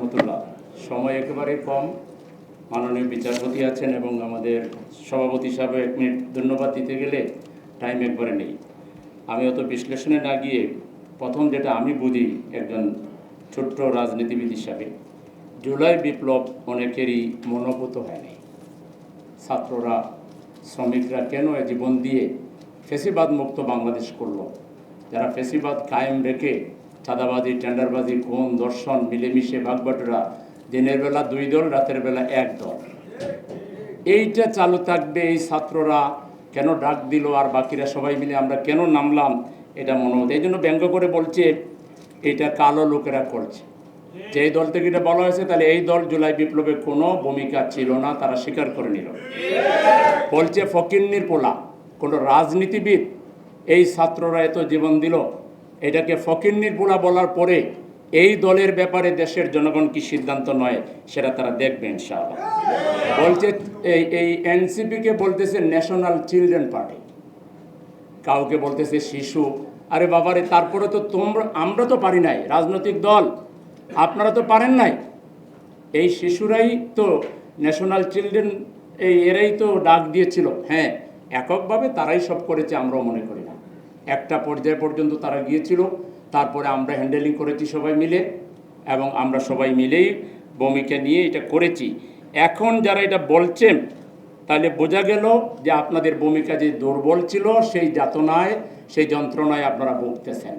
রহমতুল্লাহ। সময় একেবারে কম। মাননীয় বিচারপতি আছেন এবং আমাদের সভাপতি হিসাবে এক মিনিট ধন্যবাদ দিতে গেলে টাইম একবারে নেই। আমি অত বিশ্লেষণে না গিয়ে প্রথম যেটা আমি বুঝি একজন ছোট্ট রাজনীতিবিদ হিসাবে, জুলাই বিপ্লব অনেকেরই মনোভূত হয়নি ছাত্ররা, শ্রমিকরা কেন এ জীবন দিয়ে ফেসিবাদ মুক্ত বাংলাদেশ করল? যারা ফেসিবাদ কায়েম রেখে চাঁদাবাজি টেন্ডারবাজি খুন দর্শন, মিলেমিশে ভাগবাটোরা দিনের বেলা দুই দল, রাতের বেলা এক দল। এইটা চালু থাকবে এই ছাত্ররা কেন ডাক দিল আর বাকিরা সবাই মিলে আমরা কেন নামলাম এটা মনে হতো এই জন্য ব্যঙ্গ করে বলছে, এটা কালো লোকেরা করছে। যে দল থেকে এটা বলা হয়েছে, তাহলে এই দল জুলাই বিপ্লবে কোনো ভূমিকা ছিল না, তারা স্বীকার করে নিল। বলছে ফকিন্নির পোলা, কোনো রাজনীতিবিদ এই ছাত্ররা এত জীবন দিল? এটাকে ফকিন্নির পোলা বলার পরে এই দলের ব্যাপারে দেশের জনগণ কি সিদ্ধান্ত নয় সেটা তারা দেখবে ইনশাআল্লাহ। বলছে, এই এই এনসিপিকে বলতেছে ন্যাশনাল চিলড্রেন পার্টি কাউকে বলতেছে শিশু। আরে বাবারে, তারপরে তো তোমরা, আমরা তো পারি নাই, রাজনৈতিক দল। আপনারা তো পারেন নাই। এই শিশুরাই তো ন্যাশনাল চিলড্রেন এই, এরাই তো ডাক দিয়েছিল। হ্যাঁ এককভাবে তারাই সব করেছে, আমরাও মনে করি না। একটা পর্যায় পর্যন্ত তারা গিয়েছিল। তারপরে আমরা হ্যান্ডেলিং করেছি সবাই মিলে এবং আমরা সবাই মিলেই ভূমিকা নিয়ে এটা করেছি। এখন যারা এটা বলছেন তাহলে বোঝা গেল যে আপনাদের ভূমিকা যে দুর্বল ছিল, সেই যাতনায়, সেই যন্ত্রণায় আপনারা ভুগতেছেন।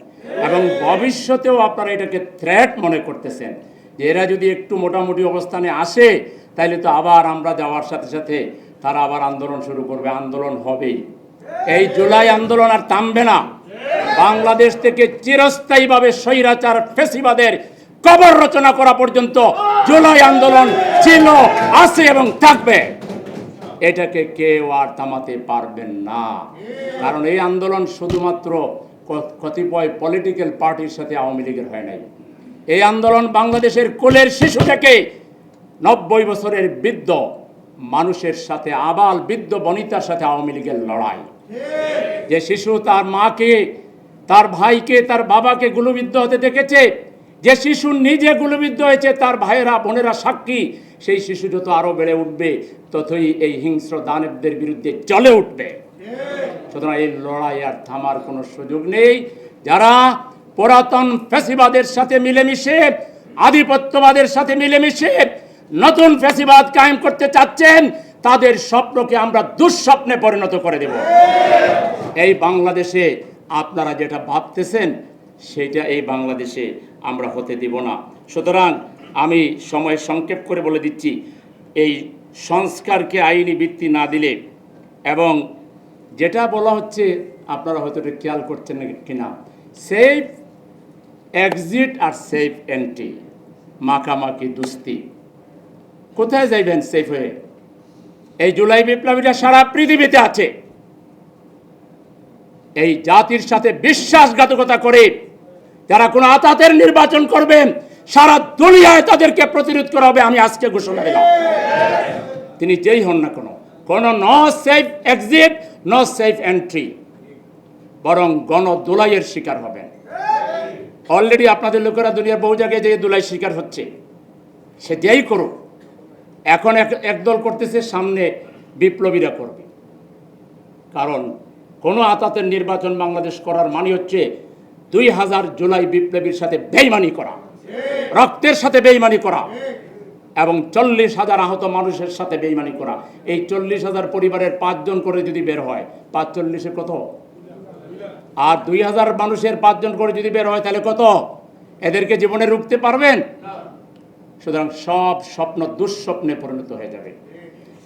এবং ভবিষ্যতেও আপনারা এটাকে থ্রেট মনে করতেছেন যে এরা যদি একটু মোটামুটি অবস্থানে আসে, তাহলে তো আবার আমরা যাওয়ার সাথে সাথে তারা আবার আন্দোলন শুরু করবে। আন্দোলন হবেই। এই জুলাই আন্দোলন আর থামবে না। বাংলাদেশ থেকে চিরস্থায়ীভাবে স্বৈরাচার ফেসিবাদের কবর রচনা করা পর্যন্ত জুলাই আন্দোলন ছিল, আছে এবং থাকবে। এটাকে কেউ আর থামাতে পারবেন না। কারণ এই আন্দোলন শুধুমাত্র কতিপয় পলিটিক্যাল পার্টির সাথে আওয়ামী লীগের হয় নাই। এই আন্দোলন বাংলাদেশের কোলের শিশু থেকে নব্বই বছরের বৃদ্ধ মানুষের সাথে, আবাল বৃদ্ধ বনিতার সাথে আওয়ামী লীগের লড়াই। যে শিশু তার মাকে, তার ভাইকে, তার বাবাকে গুলবিদ্ধ হতে দেখেছে, যে শিশু নিজে গুলবিদ্ধ হয়েছে, তার ভাইয়েরা, বোনেরা সাক্ষী, সেই শিশু যত আরও বেড়ে উঠবে, ততই এই হিংস্র দানবদের বিরুদ্ধে চলে উঠবে। সুতরাং এই লড়াই আর থামার কোনো সুযোগ নেই। যারা পুরাতন ফ্যাসিবাদের সাথে মিলেমিশে, আধিপত্যবাদের সাথে মিলেমিশে নতুন ফ্যাসিবাদ কায়েম করতে চাচ্ছেন, তাদের স্বপ্নকে আমরা দুঃস্বপ্নে পরিণত করে দেব। এই বাংলাদেশে আপনারা যেটা ভাবতেছেন, সেটা এই বাংলাদেশে আমরা হতে দিব না। সুতরাং আমি সময় সংক্ষেপ করে বলে দিচ্ছি, এই সংস্কারকে আইনি ভিত্তি না দিলে এবং যেটা বলা হচ্ছে, আপনারা হয়তো এটা খেয়াল করছেন কিনা, সেফ এক্সিট আর সেফ এন্ট্রি, মাখামাখি দুস্তি। কোথায় যাইবেন সেফ হয়ে? এই জুলাই বিপ্লবীরা সারা পৃথিবীতে আছে। এই জাতির সাথে বিশ্বাসঘাতকতা করে যারা কোনো আতাতের নির্বাচন করবেন, সারা দুনিয়ায় তাদেরকে প্রতিরোধ করা হবে আমি আজকে ঘোষণা দিলাম। তিনি যেই হন না কোনো কোনো ন সেফ এক্সিট, ন সেফ এন্ট্রি, বরং গণ দোলাইয়ের শিকার হবেন। অলরেডি আপনাদের লোকেরা দুনিয়ার বহু জায়গায় যে দোলাই শিকার হচ্ছে। সে যেই করুক এখন এক, একদল করতেছে, সামনে বিপ্লবীরা করবে। কারণ কোনো আতাতের নির্বাচন বাংলাদেশ করার মানে হচ্ছে দুই হাজার জুলাই বিপ্লবীর সাথে বেইমানি করা, রক্তের সাথে বেইমানি করা এবং চল্লিশ হাজার আহত মানুষের সাথে বেইমানি করা। এই চল্লিশ হাজার পরিবারের পাঁচজন করে যদি বের হয় পাঁচ চল্লিশে কত? আর দুই হাজার মানুষের পাঁচজন করে যদি বের হয়, তাহলে কত? এদেরকে জীবনে রুখতে পারবেন? সুতরাং সব স্বপ্ন দুঃস্বপ্নে পরিণত হয়ে যাবে।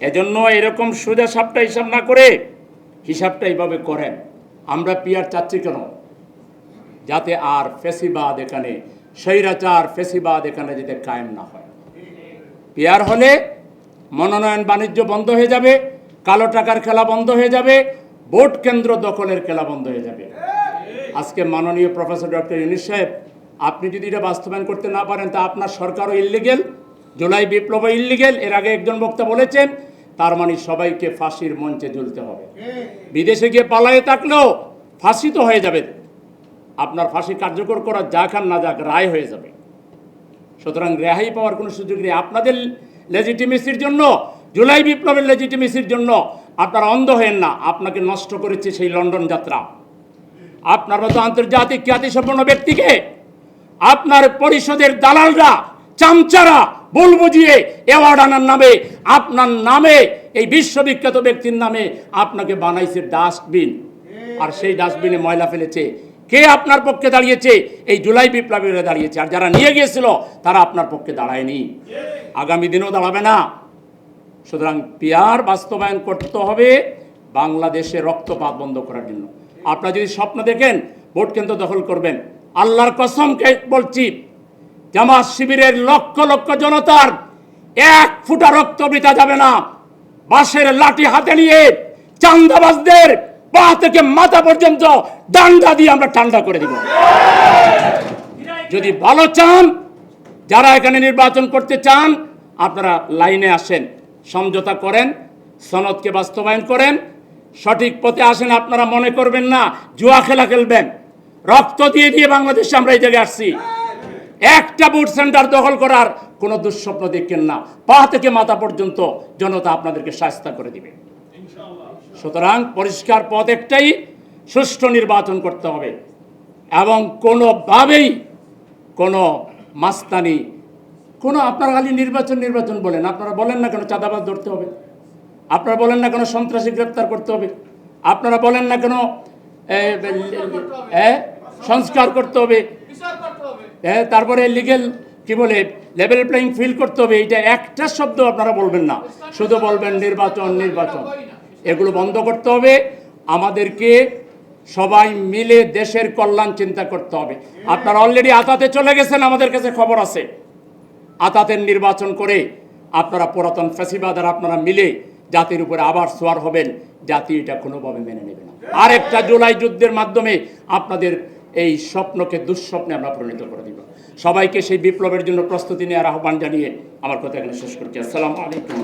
এজন্য এরকম সোজা সাপটা হিসাব না করে হিসাবটা এইভাবে করেন। আমরা পিয়ার চাচ্ছি কেন? যাতে আর ফেসিবাদ এখানে, স্বৈরাচার, ফেসিবাদ এখানে যাতে কায়েম না হয়। পিয়ার হলে মনোনয়ন বাণিজ্য বন্ধ হয়ে যাবে, কালো টাকার খেলা বন্ধ হয়ে যাবে, ভোট কেন্দ্র দখলের খেলা বন্ধ হয়ে যাবে। আজকে মাননীয় প্রফেসর ডক্টর ইউনিস সাহেব আপনি যদি এটা বাস্তবায়ন করতে না পারেন, তা আপনার সরকারও ইল্লিগেল জুলাই বিপ্লব ইল্লিগেল এর আগে একজন বক্তা বলেছেন, তার মানে সবাইকে ফাঁসির মঞ্চে ঝুলতে হবে। বিদেশে গিয়ে পালায়ে থাকলেও ফাঁসি তো হয়ে যাবে। আপনার ফাঁসি কার্যকর করা যাক আর না যাক, রায় হয়ে যাবে। সুতরাং রেহাই পাওয়ার কোনো সুযোগ নেই। আপনাদের লেজিটিমেসির জন্য, জুলাই বিপ্লবের লেজিটিমেসির জন্য আপনারা অন্ধ হেন না। আপনাকে নষ্ট করেছে সেই লন্ডন যাত্রা। আপনার মতো আন্তর্জাতিক খ্যাতিসম্পন্ন ব্যক্তিকে আপনার পরিষদের দালালরা, চামচারা ভুল বুঝিয়ে অ্যাওয়ার্ড আনার নামে, আপনার নামে, এই বিশ্ববিখ্যাত ব্যক্তির নামে আপনাকে বানাইছে ডাস্টবিন। আর সেই ডাস্টবিনে ময়লা ফেলেছে। কে আপনার পক্ষে দাঁড়িয়েছে? এই জুলাই বিপ্লবীরা দাঁড়িয়েছে। আর যারা নিয়ে গিয়েছিল, তারা আপনার পক্ষে দাঁড়ায়নি। আগামী দিনেও দাঁড়াবে না। সুতরাং পিয়ার বাস্তবায়ন করতে হবে বাংলাদেশে রক্তপাত বন্ধ করার জন্য। আপনারা যদি স্বপ্ন দেখেন, ভোট কেন্দ্র দখল করবেন। আল্লাহর কসমকে বলছি, জামাত শিবিরের লক্ষ লক্ষ জনতার এক ফুটা রক্ত বৃথা যাবে না। বাঁশের লাঠি হাতে নিয়ে চান্দাবাজদের পা থেকে মাথা পর্যন্ত ডান্ডা দিয়ে আমরা ঠান্ডা করে দিব। যদি ভালো চান, যারা এখানে নির্বাচন করতে চান, আপনারা লাইনে আসেন, সমঝোতা করেন, সনদকে বাস্তবায়ন করেন। সঠিক পথে আসেন আপনারা মনে করবেন না, জুয়া খেলা খেলবেন। রক্ত দিয়ে দিয়ে বাংলাদেশে আমরা এই জায়গায় আসছি। একটা বুট সেন্টার দখল করার কোনো দুঃস্বপ্ন দেখেন না। পা থেকে মাথা পর্যন্ত জনতা আপনাদেরকে শাস্তা করে দিবে। সুতরাং পরিষ্কার পথ একটাই, সুষ্ঠু নির্বাচন করতে হবে। এবং কোনোভাবেই কোনো মাস্তানি, কোনো আপনারা খালি নির্বাচন নির্বাচন বলেন। আপনারা বলেন না কেন চাঁদাবাজ ধরতে হবে? আপনারা বলেন না কেন সন্ত্রাসী গ্রেপ্তার করতে হবে? আপনারা বলেন না কেন সংস্কার করতে হবে। হ্যাঁ তারপরে লিগেল কি বলে লেভেল প্লেইং ফিল করতে হবে। এটা একটা শব্দ আপনারা বলবেন না। শুধু বলবেন নির্বাচন নির্বাচন। এগুলো বন্ধ করতে হবে। আমাদেরকে সবাই মিলে দেশের কল্যাণ চিন্তা করতে হবে। আপনারা অলরেডি আতাতে চলে গেছেন আমাদের কাছে খবর আছে। আতাতের নির্বাচন করে আপনারা পুরাতন ফ্যাসিবাদ আর আপনারা মিলে জাতির উপরে আবার সোয়ার হবেন। জাতি এটা কোনোভাবে মেনে নেবে না। আর একটা জুলাই যুদ্ধের মাধ্যমে আপনাদের এই স্বপ্নকে দুঃস্বপ্নে আমরা পরিণত করে দিব। সবাইকে সেই বিপ্লবের জন্য প্রস্তুতি নেওয়ার আহ্বান জানিয়ে আমার কথা এখানে শেষ করছি। আসসালামু আলাইকুম।